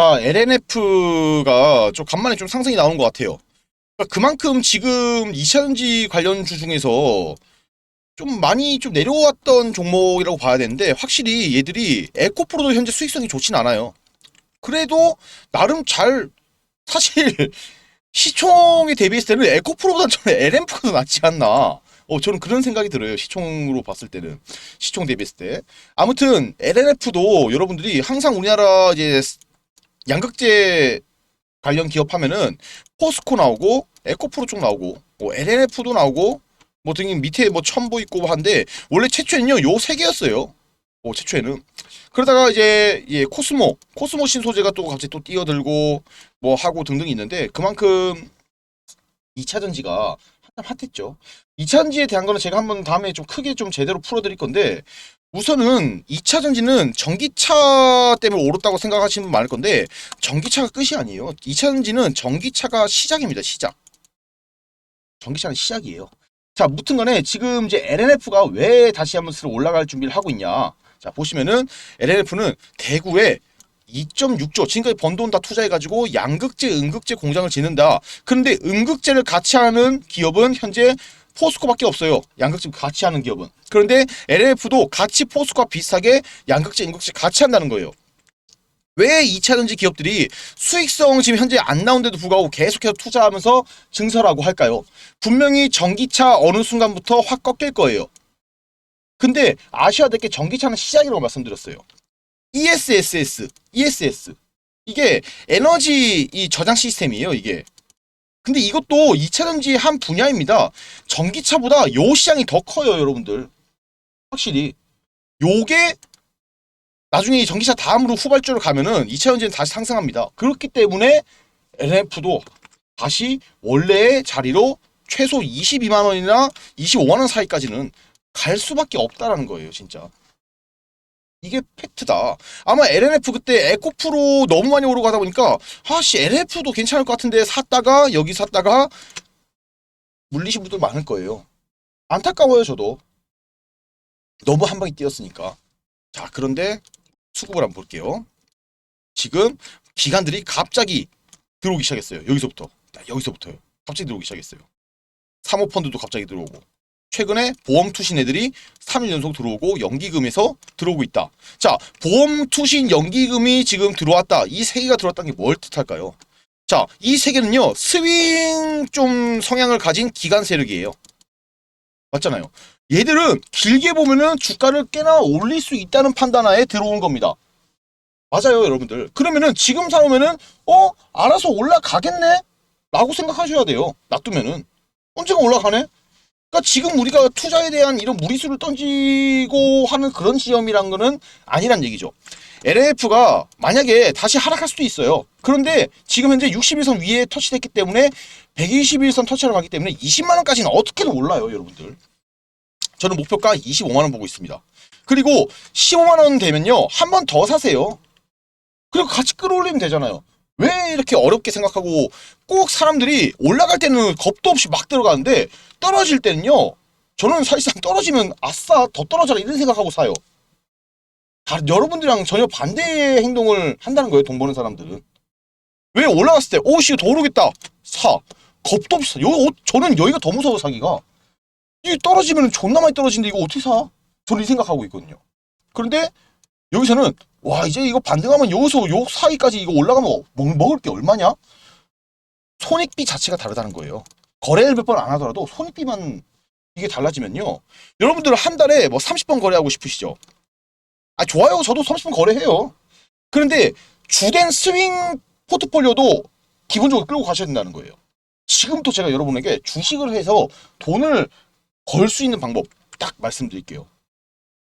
자, LNF가 좀 간만에 좀 상승이 나오는 것 같아요. 그러니까 그만큼 지금 2차전지 관련주 중에서 좀 많이 좀 내려왔던 종목이라고 봐야 되는데 확실히 얘들이 에코프로도 현재 수익성이 좋진 않아요. 그래도 나름 잘 사실 시총에 대비했을 때는 에코프로보다 저는 LM프가 더 낫지 않나. 어, 저는 그런 생각이 들어요. 시총으로 봤을 때는. 시총 대비했을 때. 아무튼 LNF도 여러분들이 항상 우리나라 이제 양극재 관련 기업 하면은 포스코 나오고 에코프로 쪽 나오고 뭐 LNF도 나오고 뭐 등등 밑에 뭐 첨보 있고 한데 원래 최초에는요 요 세 개였어요. 뭐 최초에는 그러다가 이제 예 코스모 코스모 신소재가 또 갑자기 또 뛰어들고 뭐 하고 등등 있는데 그만큼 2차 전지가 한참 핫했죠. 2차 전지에 대한 거는 제가 한번 다음에 좀 크게 좀 제대로 풀어드릴 건데 우선은 2차 전지는 전기차 때문에 오르다고 생각하시는 분 많을 건데 전기차가 끝이 아니에요. 2차 전지는 전기차가 시작입니다. 시작. 전기차는 시작이에요. 자, 무튼 간에 지금 이제 LNF가 왜 다시 한번 스스로 올라갈 준비를 하고 있냐. 자, 보시면은 LNF는 대구에 2.6조 지금까지 번 돈 다 투자해가지고 양극재, 음극재 공장을 짓는다. 그런데 음극재를 같이 하는 기업은 현재 포스코밖에 없어요. 양극재 같이 하는 기업은. 그런데 LNF도 같이 포스코와 비슷하게 양극재, 음극재 같이 한다는 거예요. 왜 2차전지 기업들이 수익성 지금 현재 안 나온데도 불구하고 계속해서 투자하면서 증설하고 할까요? 분명히 전기차 어느 순간부터 확 꺾일 거예요. 근데 아셔야 될 게 전기차는 시작이라고 말씀드렸어요. ESSS, ESS. 이게 에너지 이 저장 시스템이에요, 이게. 근데 이것도 2차전지의 한 분야입니다. 전기차보다 요 시장이 더 커요, 여러분들. 확실히. 요게 나중에 이 전기차 다음으로 후발주로 가면은 2차전지는 다시 상승합니다. 그렇기 때문에 LNF도 다시 원래의 자리로 최소 22만 원이나 25만 원 사이까지는 갈 수밖에 없다라는 거예요, 진짜. 이게 팩트다. 아마 LNF 그때 에코프로 너무 많이 오르고 가다 보니까 아씨 LNF도 괜찮을 것 같은데 샀다가 여기 샀다가 물리신 분들 많을 거예요. 안타까워요, 저도. 너무 한 방에 뛰었으니까. 자, 그런데 수급을 한번 볼게요. 지금 기관들이 갑자기 들어오기 시작했어요. 여기서부터. 야, 여기서부터요. 갑자기 들어오기 시작했어요. 사모펀드도 갑자기 들어오고. 최근에 보험 투신 애들이 3일 연속 들어오고 연기금에서 들어오고 있다. 자, 보험 투신 연기금이 지금 들어왔다. 이 세 개가 들어왔다는 게 뭘 뜻할까요? 자, 이 세 개는요. 스윙 좀 성향을 가진 기관 세력이에요. 맞잖아요. 얘들은 길게 보면은 주가를 꽤나 올릴 수 있다는 판단하에 들어온 겁니다. 맞아요, 여러분들. 그러면은 지금 사오면은 어 알아서 올라가겠네? 라고 생각하셔야 돼요. 놔두면은 언제가 올라가네? 그러니까 지금 우리가 투자에 대한 이런 무리수를 던지고 하는 그런 시점이란 거는 아니란 얘기죠. LNF가 만약에 다시 하락할 수도 있어요. 그런데 지금 현재 61선 위에 터치됐기 때문에 121선 터치하러 가기 때문에 20만 원까지는 어떻게든 올라요, 여러분들. 저는 목표가 25만 원 보고 있습니다. 그리고 15만 원 되면요. 한 번 더 사세요. 그리고 같이 끌어올리면 되잖아요. 왜 이렇게 어렵게 생각하고 꼭 사람들이 올라갈 때는 겁도 없이 막 들어가는데 떨어질 때는요. 저는 사실상 떨어지면 아싸 더 떨어져라 이런 생각하고 사요. 다 여러분들이랑 전혀 반대의 행동을 한다는 거예요. 돈 버는 사람들은. 왜 올라갔을 때 오씨 더 오르겠다 사 겁도 사. 요, 어, 저는 여기가 더 무서워 사기가. 이 떨어지면 존나 많이 떨어지는데 이거 어떻게 사? 저는 이 생각하고 있거든요. 그런데 여기서는 와 이제 이거 반등하면 여기서 요 사이까지 이거 올라가면 먹, 먹을 게 얼마냐? 손익비 자체가 다르다는 거예요. 거래를 몇 번 안 하더라도 손익비만 이게 달라지면요. 여러분들 한 달에 뭐 30번 거래하고 싶으시죠? 아 좋아요. 저도 30번 거래해요. 그런데 주된 스윙 포트폴리오도 기본적으로 끌고 가셔야 된다는 거예요. 지금부터 제가 여러분에게 주식을 해서 돈을 벌수 있는 방법 딱 말씀드릴게요.